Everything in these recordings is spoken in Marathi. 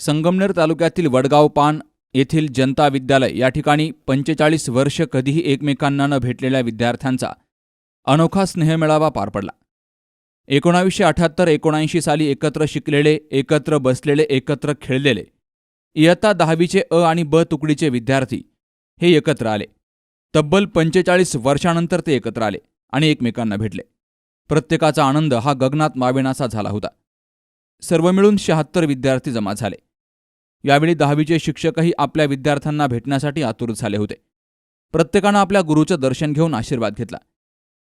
संगमनेर तालुक्यातील वडगाव पान येथील जनता विद्यालय या ठिकाणी पंचेचाळीस वर्ष कधीही एकमेकांना न भेटलेल्या विद्यार्थ्यांचा अनोखा स्नेहमेळावा पार पडला. एकोणावीसशे अठ्याहत्तर एकोणऐंशी साली एकत्र शिकलेले एकत्र बसलेले एकत्र खेळलेले इयत्ता दहावीचे अ आणि ब तुकडीचे विद्यार्थी हे एकत्र आले. तब्बल पंचेचाळीस वर्षानंतर ते एकत्र आले आणि एकमेकांना भेटले. प्रत्येकाचा आनंद हा गगनात मावेनासा झाला होता. सर्व मिळून शहात्तर विद्यार्थी जमा झाले. यावेळी दहावीचे शिक्षकही आपल्या विद्यार्थ्यांना भेटण्यासाठी आतुर झाले होते. प्रत्येकानं आपल्या गुरुचं दर्शन घेऊन आशीर्वाद घेतला.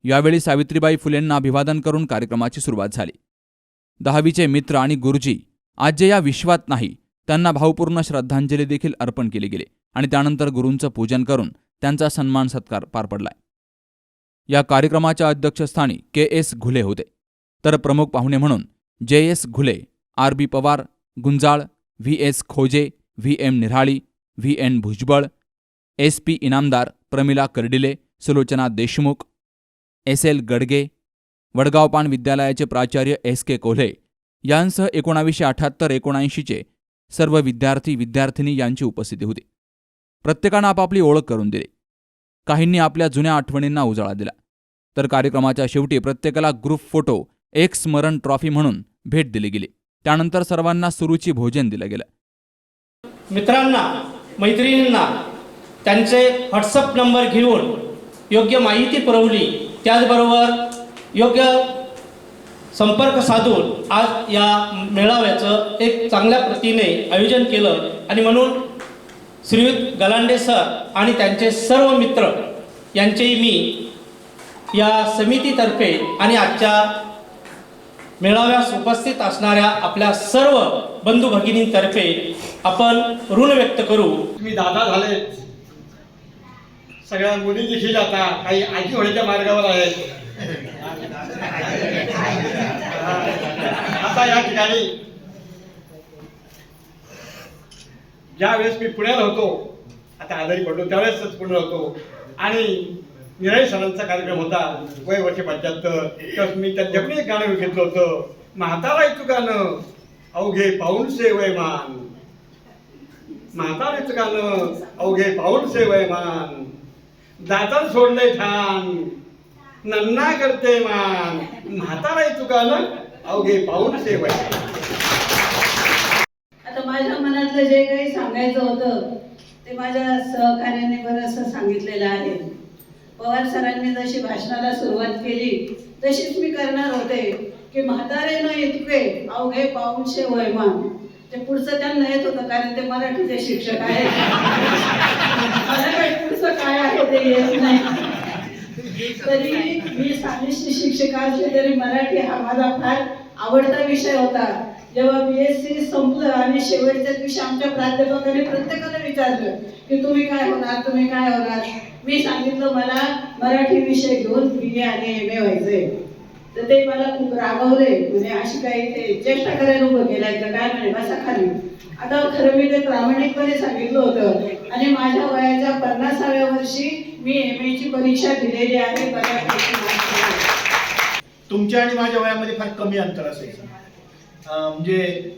यावेळी सावित्रीबाई फुलेंना अभिवादन करून कार्यक्रमाची सुरुवात झाली. दहावीचे मित्र आणि गुरुजी आज जे या विश्वात नाही त्यांना भावपूर्ण श्रद्धांजली देखील अर्पण केली गेली आणि त्यानंतर गुरूंचं पूजन करून त्यांचा सन्मान सत्कार पार पडलाय या कार्यक्रमाच्या अध्यक्षस्थानी के एस घुले होते. तर प्रमुख पाहुणे म्हणून J S Ghule R B Pawar Gunjal V S Khoje V M Nirali V N Bhujbal S P Inamdar Pramila Kardile Sulochana Deshmukh S L Gadge Vadgaonpan विद्यालयाचे प्राचार्य एस के कोल्हे यांसह एकोणावीसशे अठ्याहत्तर एकोणऐंशीचे सर्व विद्यार्थी विद्यार्थिनी यांची उपस्थिती होती प्रत्येकानं आपापली ओळख करून दिली काहींनी आपल्या जुन्या आठवणींना उजाळा दिला तर कार्यक्रमाच्या शेवटी प्रत्येकाला ग्रुप फोटो एक स्मरण ट्रॉफी म्हणून भेट दिली गेली. त्यानंतर सर्वांना सुरुची भोजन दिलं गेलं. मित्रांना मैत्रिणींना त्यांचे व्हॉट्सअप नंबर घेऊन योग्य माहिती पुरवली. त्याचबरोबर योग्य संपर्क साधून आज या मेळाव्याचं एक चांगल्या प्रतीने आयोजन केलं. आणि म्हणून श्रीयुत गलांडे सर आणि त्यांचे सर्व मित्र यांचेही मी या समितीतर्फे आणि आजच्या मेळाव्यास उपस्थित असणाऱ्या आपल्या सर्व बंधू भगिनींतर्फे आपण ऋण व्यक्त करू. तुम्ही दादा झाले. सगळ्या मुली देखील आता काही आजी होण्याच्या मार्गावर आहेत आता या ठिकाणी ज्या वेळेस मी पुण्याला होतो आता आजारी पडलो त्यावेळेसच पुण्याला होतो. आणि निराई सणांचा कार्यक्रम होता वय वर्ष पंच्याहत्तर. तर मी त्या एक गाणं घेतलं होतं म्हातारा तू गाणं अवघे पाऊलसे वयमान. म्हातारीच गाणं अवघे पाऊलसे वयमान. दातार सोडले ठाण नन्ना करते मान. म्हातारा तू गाणं अवघे पाऊलसे वयमान. आता माझ्या मनातलं जे काही सांगायचं होतं ते माझ्या सहकार्याने बरंचसं सांगितलेलं आहे. पवार सरांनी जशी भाषणाला सुरुवात केली तशीच मी करणार होते की म्हातारे न इतके अवघे पाऊनशे वयमान ते पुढचं त्यांना येत होतं कारण ते मराठीचे शिक्षक आहेत. मला काही पुढचं काय आहे ते येत नाही. तरी मी सानिश्य शिक्षिका असले तरी मराठी हा माझा फार आवडता विषय होता. जेव्हा बी एस सी संपलं आणि शेवटच्या दिवशी आमच्या प्राध्यापकाने प्रत्येकाला विचारलं की तुम्ही काय होणार तुम्ही काय होणार? मी सांगितलं मला मराठी विषय घेऊन बी ए आणि एम ए व्हायचंय. तर ते मला खूप रागवले. म्हणजे अशी काही ते चेष्टा करायला उभं केलाय तर काय म्हणे? बसा खाली. आता खरं मी ते प्रामाणिकपणे सांगितलं होतं. आणि माझ्या वयाच्या पन्नासाव्या वर्षी मी एम एची परीक्षा दिलेली आहे. बऱ्यापैकी तुमच्या आणि माझ्या वयामध्ये फार कमी अंतर असायचं. म्हणजे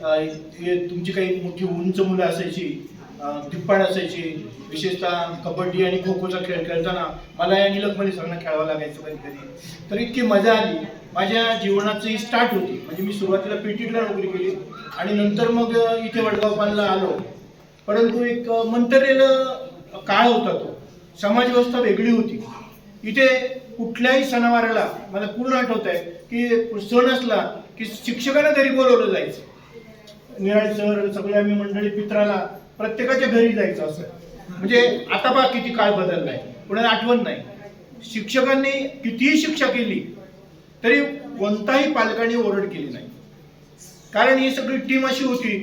हे तुमची काही मोठी उंच मुलं असायची अं, असायची विशेषतः कबड्डी आणि खो खोचा खेळ खेळताना मला या निलकमध्ये सगळं खेळावं लागायचं कधी कधी तर इतकी मजा आली. माझ्या जीवनाची स्टार्ट होती. म्हणजे मी सुरुवातीला पी नोकरी केली आणि नंतर मग इथे वडगाव पानला आलो. परंतु एक मंतरेलं काळ होता तो. समाजव्यवस्था वेगळी होती. इथे कुठल्याही सणावाराला मला पूर्ण आठवत आहे की सण असला की शिक्षकांना घरी बोलवलं जायचं. निराळ सर सगळे आम्ही मंडळी पित्राला प्रत्येकाच्या घरी जायचं असं. म्हणजे आता बा किती काळ बदललाय. कोणाला आठवण नाही. शिक्षकांनी कितीही शिक्षा केली तरी कोणताही पालकांनी ओरड केली नाही. कारण ही सगळी टीम अशी होती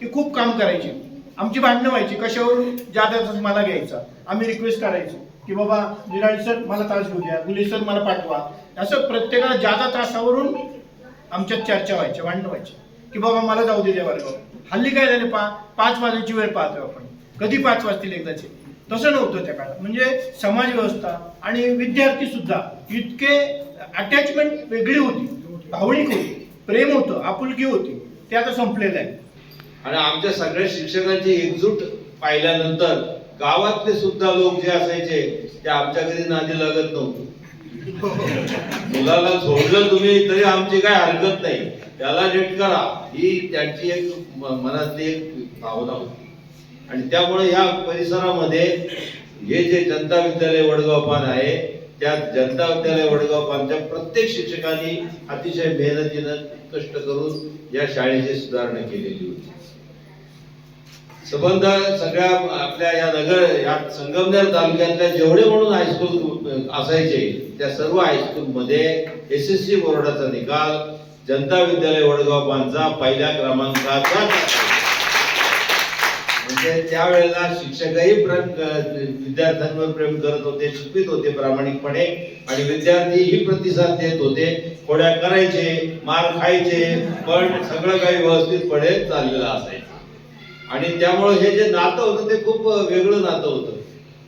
की खूप काम करायची. आमची भांडणं व्हायची. कशावरून जादा तास मला घ्यायचा? आम्ही रिक्वेस्ट करायचो की बाबा निराळी सर मला तास घेऊ द्या. गुले सर मला पाठवा. असं प्रत्येकाला जादा तासावरून आमच्यात चर्चा व्हायच्या भांडणं व्हायची. की बाबा मला जाऊ दे त्या वर्गावर हल्ली काय झाले पा पाच वाजायची वेळ पाहतो आपण. कधी पाच वाजतील एकदाचे? तसं नव्हतं त्या काळात. म्हणजे समाज व्यवस्था आणि विद्यार्थी सुद्धा इतके अटॅचमेंट वेगळी होती. भावनिक होती. प्रेम होतं आपुलकी होती. ते आता संपलेलं आहे. आणि आमच्या सगळ्या शिक्षकांची एकजूट पाहिल्यानंतर गावातले सुद्धा लोक जे असायचे ते आमच्या घरी नादी लागत नव्हते. मुलाला सोडलं तुम्ही तरी आमची काय हरकत नाही. त्याला नीट करा. ही त्यांची एक मनातली एक भावना होती. आणि त्यामुळे या परिसरामध्ये हे जे जनता विद्यालय वडगाव पान आहे त्या जनता विद्यालय वडगाव पानच्या प्रत्येक शिक्षकांनी अतिशय मेहनतीनं कष्ट करून या शाळेची सुधारणा केलेली होती. संबंध सगळ्या आपल्या या नगर या संगमनेर तालुक्यातल्या जेवढे म्हणून हायस्कूल असायचे त्या सर्व हायस्कूलमध्ये एस एस सी बोर्डाचा निकाल जनता विद्यालय वडगाव पानचा पहिल्या क्रमांकाचा म्हणजे त्यावेळेला शिक्षकही प्रेम विद्यार्थ्यांवर प्रेम करत होते शिकवित होते प्रामाणिकपणे आणि विद्यार्थी ही प्रतिसाद देत होते. खोड्या करायचे मार खायचे पण सगळं काही व्यवस्थितपणे चाललेलं असायचं. आणि त्यामुळे हे जे नातं होतं ते खूप वेगळं नातं होतं.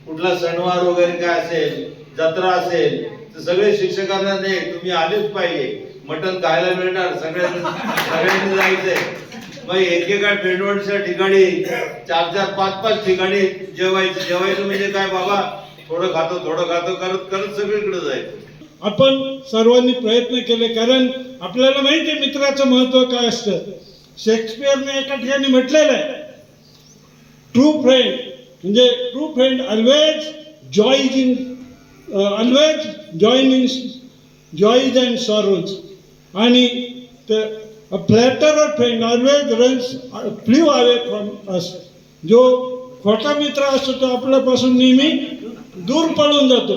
कुठला सणवार वगैरे काय असेल जत्रा असेल तर सगळे शिक्षकांना नाही तुम्ही आलेच पाहिजे. मटण खायला मिळणार सगळ्यांना सगळ्यांनी जायचंय. मग एकेका ट्रेनवरच्या ठिकाणी चार चार पाच पाच ठिकाणी जेवायचं. जेवायचं म्हणजे काय बाबा थोडं खातो थोडं खातो करत करत सगळीकडे जायचं. आपण सर्वांनी प्रयत्न केले कारण आपल्याला माहिती आहे मित्राचं महत्त्व काय असतं. शेक्सपियरने एका ठिकाणी म्हटलेलं आहे ट्रू फ्रेंड म्हणजे true friend always joys in always join in joys and sorrows आणि flatter friend always runs flew away from us जो खोटा मित्र असतो तो आपल्यापासून नेहमी दूर पळून जातो.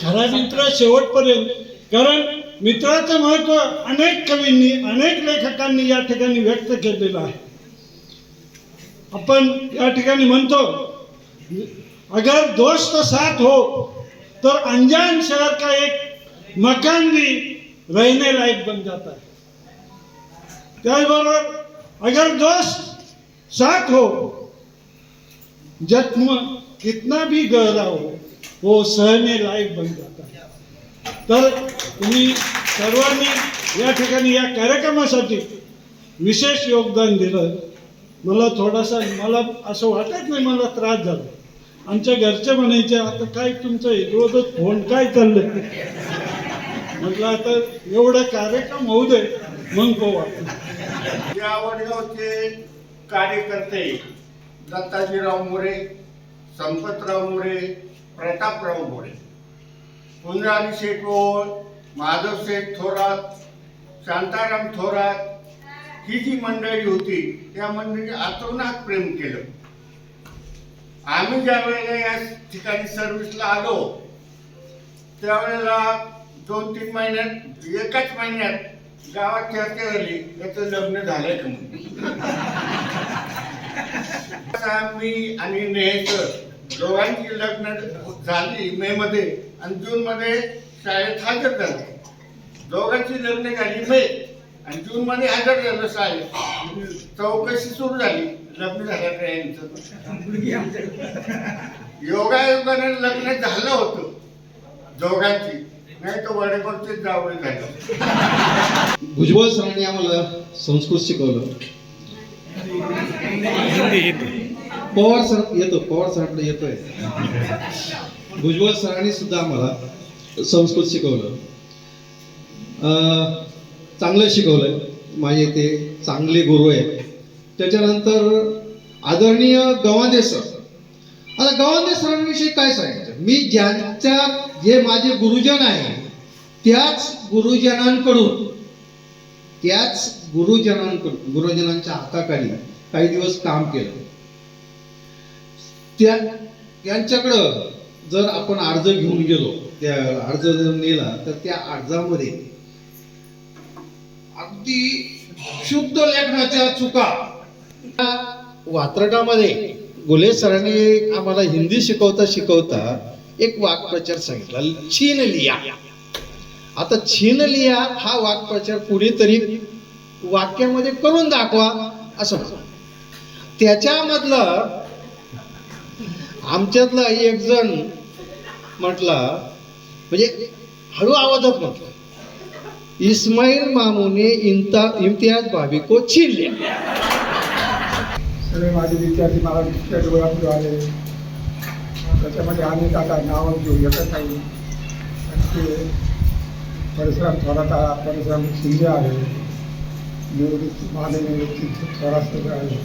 खरा मित्र शेवटपर्यंत. कारण मित्राचं महत्त्व अनेक कवींनी अनेक लेखकांनी या ठिकाणी व्यक्त केलेलं आहे. आपण या ठिकाणी म्हणतो अगर दोस्त साथ हो तर अनजान शहर का एक मकान भी रहने लायक बन जाता है? त्याचबरोबर अगर दोस्त साथ हो जख्म कितना भी गहरा हो वो सहने लायक बन जाता है। तर तुम्ही सर्वांनी या ठिकाणी या कार्यक्रमासाठी विशेष योगदान दिलं. मला थोडासा मला असं वाटत नाही मला त्रास झाला. आमच्या घरचे म्हणायचे आता काय तुमचं रोजच फोन काय चाललंय? म्हटलं आता एवढा कार्यक्रम होऊ दे मग पाहू आपण. या वडगावचे कार्यकर्ते दत्ताजीराव मोरे संपतराव मोरे प्रतापराव मोरे पुनराणी शेटवळ ओळ माधव शेठ थोरात शांताराम थोरात ही जी मंडळी होती त्या मंडळीने आतोनात प्रेम केलं. आम्ही ज्या वेळेला या ठिकाणी सर्व्हिसला आलो त्यावेळेला दोन तीन महिन्यात एकाच महिन्यात गावात चर्चा झाली त्याचं लग्न झालंय का म्हणून. मी आणि नेहकर दोघांची लग्न झाली मे मध्ये आणि जून मध्ये शाळेत हजर झाले. दोघांची लग्न झाली मे आणि जून मध्ये हजर झालं शाळेत. चौकशी सुरू झाली. लग्न झालं का यांचं योगायोगाने लग्न झालं होतं. दोघांची. नाही तर वडेपरचे जावं झालं. भुजबळ सरांनी आम्हाला संस्कृत शिकवलं. पवार सर येतो पवार सरांकडे येतोय. भुजबळ सरांनी सुद्धा आम्हाला संस्कृत शिकवलं. चांगलं शिकवलंय. माझे ते चांगले गुरु आहेत. त्याच्यानंतर आदरणीय गवांदे सर. आता गवांदे सरांविषयी काय सांगायचं? मी ज्यांच्या जे माझे गुरुजन आहे त्याच गुरुजनांकडून त्याच गुरुजनांकडून गुरुजनांच्या हाताखाली काही दिवस काम केलं. त्या त्यांच्याकडं जर आपण अर्ज घेऊन गेलो त्या अर्ज जर नेला तर त्या अर्जामध्ये अगदी शुद्ध लेखनाच्या चुका. वात्रटामध्ये गुले सरांनी आम्हाला हिंदी शिकवता शिकवता एक वाक्प्रचार सांगितला. छीन लिया. आता छीन लिया हा वाक्प्रचार कुणीतरी वाक्यामध्ये करून दाखवा असं त्याच्यामधलं आमच्यातला एक जण म्हटला म्हणजे हळू आवाजात म्हटलं इस्माईल मामूने इंता इम्तियाज भाभी को छीन लिया सगळे माझे विद्यार्थी मला दुसऱ्या डोळ्यापुढे आले. त्याच्यामध्ये अनेक आता नावं घेऊ एकच नाही ते परशुराम थोरात आ- परशुराम शिंदे आले निवृत्ती माझे निवृत्ती थोरात सगळे आले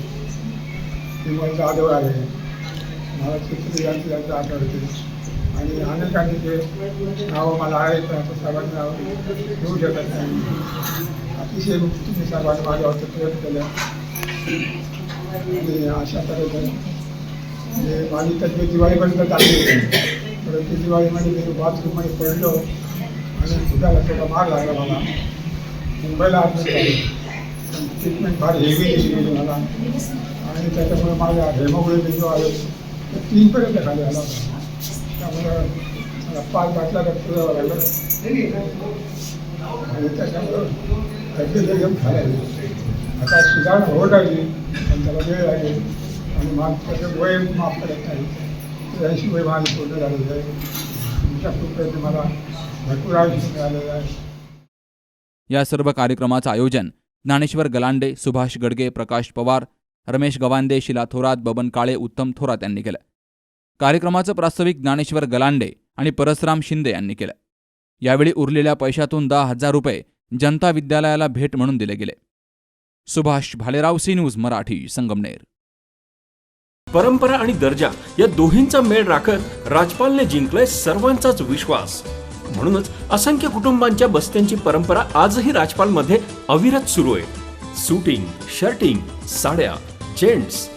किंवा जाधव आले मला चित्र यांची यांचं आठवते आणि अनेकांनी नावं मला आहेत पण सर्वांनी नाव घेऊ शकत नाही. अतिशय तुम्ही सर्वांनी माझ्यावरती प्रयत्न केला. आणि अशा तऱ्हेने माझी तब्येत दिवाळीपर्यंत चालली होती परंतु दिवाळीमध्ये मी बाथरूममध्ये पडलो आणि दुधाला थोडा मार लागला मला. मुंबईला ॲडमिट ट्रीटमेंट फार हेवी दिली मला. आणि त्याच्यामुळे माझ्या हेमोग्लोबिन जो आहे तो तीनपर्यंत खाली आला होता. त्यामुळं पाच बाटला रक्त द्यावं लागलं आणि त्याच्यामुळं तब्येत एकदम खराब आता सुधारणा होत आली पण त्याला वेळ लागेल. आणि माग त्याचं वय माफ करत नाही. ऐंशी वय माझं पूर्ण झालेलं आहे. तुमच्या कृपेने मला भरपूर आयुष्य मिळालेलं आहे. या सर्व कार्यक्रमाचं आयोजन ज्ञानेश्वर गलांडे सुभाष गडगे प्रकाश पवार रमेश गवांदे शिला थोरात बबन काळे उत्तम थोरात यांनी केलं. कार्यक्रमाचं प्रास्ताविक ज्ञानेश्वर गलांडे आणि परसराम शिंदे यांनी केलं. यावेळी उरलेल्या पैशातून दहा हजार रुपये जनता विद्यालयाला भेट म्हणून दिले गेले. Subhash Bhalerao C news Marathi Sangamner. परंपरा आणि दर्जा या दोन्हींचा मेळ राखत राजपालने जिंकलाय सर्वांचाच विश्वास. म्हणूनच असंख्य कुटुंबांच्या बस्त्यांची परंपरा आजही राजपालमध्ये अविरत सुरू आहे. सुटिंग शर्टिंग साड्या जेंट्स